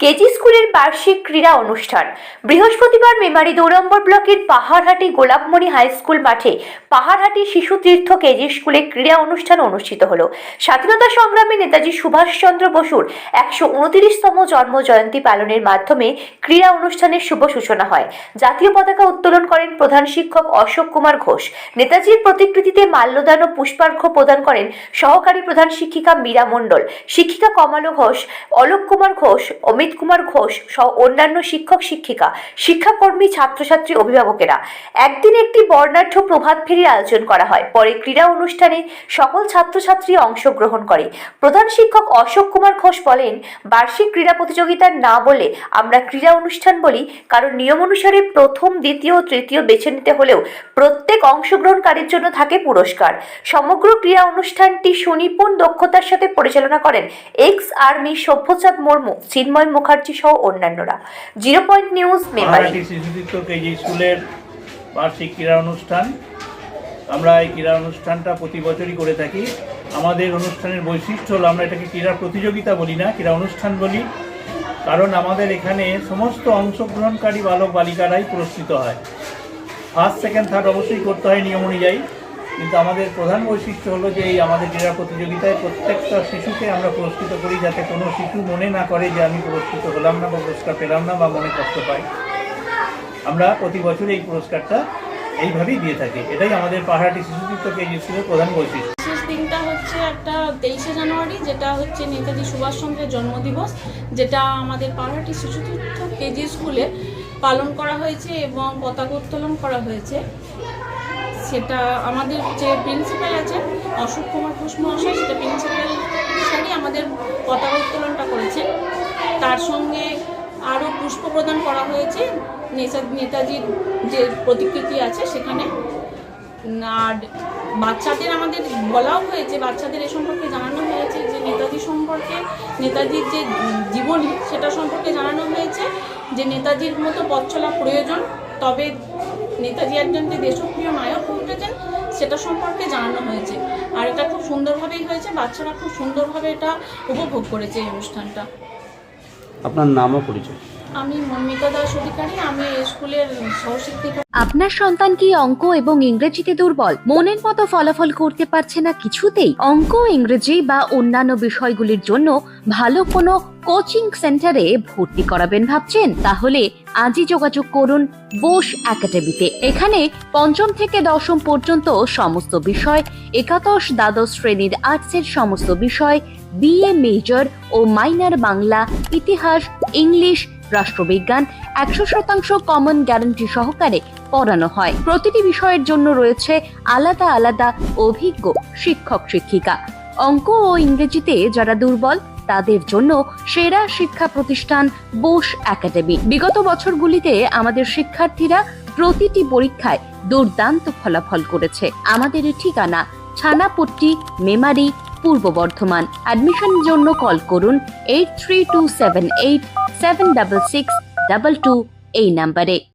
KG স্কুলের বার্ষিক ক্রীড়া অনুষ্ঠান। বৃহস্পতিবার মেমারি দু নম্বর ব্লকের পাহাড়হাটি গোলাপমণি হাই স্কুল মাঠে পাহাড়হাটি শিশু তীর্থ কেজি স্কুলে ক্রীড়া অনুষ্ঠান অনুষ্ঠিত হলো। স্বাধীনতা সংগ্রামী নেতাজি সুভাষচন্দ্র বসুর একশো উনতিরিশতম জন্ম জয়ন্তী পালনের মাধ্যমে ক্রীড়া অনুষ্ঠানের শুভ সূচনা হয়। জাতীয় পতাকা উত্তোলন করেন প্রধান শিক্ষক অশোক কুমার ঘোষ। নেতাজির প্রতিকৃতিতে মাল্যদান ও পুষ্পার্ঘ্য প্রদান করেন সহকারী প্রধান শিক্ষিকা মীরা মণ্ডল। শিক্ষিকা কমালো ঘোষ, অলোক কুমার ঘোষ, অমিত কুমার ঘোষ সহ অন্যান্য শিক্ষক, শিক্ষিকা, শিক্ষাকর্মী, ছাত্রছাত্রী, অভিভাবকেরা। একদিন একটি বর্ণাঢ্য প্রভাত ফেরির আয়োজন করা হয়। পরে ক্রীড়া অনুষ্ঠানে সকল ছাত্রছাত্রী অংশগ্রহণ করে। প্রধান শিক্ষক অশোক কুমার ঘোষ বলেন, বার্ষিক ক্রীড়া প্রতিযোগিতা না বলে আমরা ক্রীড়া অনুষ্ঠান বলি, কারণ নিয়ম অনুসারে প্রথম, দ্বিতীয় ও তৃতীয় বেছে নিতে হলেও প্রত্যেক অংশগ্রহণকারীর জন্য থাকে পুরস্কার। সমগ্র ক্রীড়া অনুষ্ঠানটি সুনিপুণ দক্ষতার সাথে পরিচালনা করেন এক্স আর্মি সভ্যচাঁদ মুর্মু, চিন্ময় মুখার্জি সহ অন্যান্যরা। জিরো পয়েন্ট নিউজ স্কুলের বার্ষিক ক্রীড়া অনুষ্ঠান। আমরা এই ক্রীড়া অনুষ্ঠানটা প্রতি বছরই করে থাকি। আমাদের অনুষ্ঠানের বৈশিষ্ট্য হলো আমরা এটাকে ক্রীড়া প্রতিযোগিতা বলি না, ক্রীড়া অনুষ্ঠান বলি। কারণ আমাদের এখানে সমস্ত অংশগ্রহণকারী বালক বালিকারাই পুরস্কৃত হয়। ফার্স্ট সেকেন্ড থার্ড অবশ্যই করতে হয় নিয়ম অনুযায়ী। কিন্তু আমাদের প্রধান বৈশিষ্ট্য হলো যে এই আমাদের ক্রীড়া প্রতিযোগিতায় প্রত্যেকটা শিশুকে আমরা পুরস্কৃত করি যাতে কোনো শিশু মনে না করে যে আমি পুরস্কৃত হলাম না বা পুরস্কার পেলাম না বা মনে কষ্ট পাই আমরা প্রতি বছর এই পুরস্কারটা এইভাবেই দিয়ে থাকি। এটাই আমাদের পাহাড়াটি শিশুতীর্থ কেজি স্কুলের প্রধান বৈশিষ্ট্য। বিশেষ দিনটা হচ্ছে একটা তেইশে জানুয়ারি, যেটা হচ্ছে নেতাজি সুভাষচন্দ্রের জন্মদিবস, যেটা আমাদের পাহাড়টি শিশুতীর্থ কেজি স্কুলে পালন করা হয়েছে এবং পতাকা উত্তোলন করা হয়েছে। সেটা আমাদের যে প্রিন্সিপাল আছেন অশোক কুমার ঘোষ মহাশয়, সেটা প্রিন্সিপাল স্যারই আমাদের পতাকা উত্তোলনটা করেছেন। তার সঙ্গে আরও পুষ্প প্রদান করা হয়েছে, নেতা- নেতাজির যে প্রতিকৃতি আছে সেখানে। আর বাচ্চাদের আমাদের বলাও হয়েছে, বাচ্চাদের এ সম্পর্কে জানানো হয়েছে যে নেতাজি সম্পর্কে, নেতাজির যে জীবনী সেটা সম্পর্কে জানানো হয়েছে যে নেতাজির মতো পথ চলা প্রয়োজন, তবে নেতাজি একজন যে দেশপ্রিয় নায়ক হয়ে উঠেছেন সেটা সম্পর্কে জানানো হয়েছে। আর এটা খুব সুন্দরভাবেই হয়েছে বাচ্চারা খুব সুন্দরভাবে এটা উপভোগ করেছে এই অনুষ্ঠানটা। আপনার নামও পরিচয়। আমি মন্মিতা দাস অধিকারী আমি স্কুলের সহশিক্ষিকা। আপনার সন্তান কি অঙ্ক এবং ইংরেজিতে দুর্বল? মনের মতো ফলাফল করতে পারছে না কিছুতেই? অঙ্ক ইংরেজি বা অন্যান্য বিষয়গুলির জন্য ভালো কোনো কোচিং সেন্টারে ভর্তি করাবেন ভাবছেন, তাহলে আজই যোগাযোগ করুন বোস একাডেমিতে। এখানে পঞ্চম থেকে দশম পর্যন্ত সমস্ত বিষয়, একাদশ দ্বাদশ শ্রেণির আর্টসের সমস্ত বিষয়, বিএ, মেজর ও মাইনার বাংলা, ইতিহাস, ইংলিশ, রাষ্ট্রবিজ্ঞান, একশো শতাংশ কমন গ্যারান্টি সহকারে পড়ানো হয়। প্রতিটি বিষয়ের জন্য রয়েছে আলাদা আলাদা অভিজ্ঞ শিক্ষক শিক্ষিকা অঙ্ক ও ইংরেজিতে যারা দুর্বল তাদের জন্য সেরা শিক্ষা প্রতিষ্ঠান বোস একাডেমি। বিগত বছরগুলিতে আমাদের শিক্ষার্থীরা প্রতিটি পরীক্ষায় দুর্দান্ত ফলাফল করেছে। আমাদের ঠিকানা ছানাপট্টি, মেমারি, পূর্ব বর্ধমান। অ্যাডমিশনের জন্য কল করুন eight three two seven eight seven double six double two এই নাম্বারে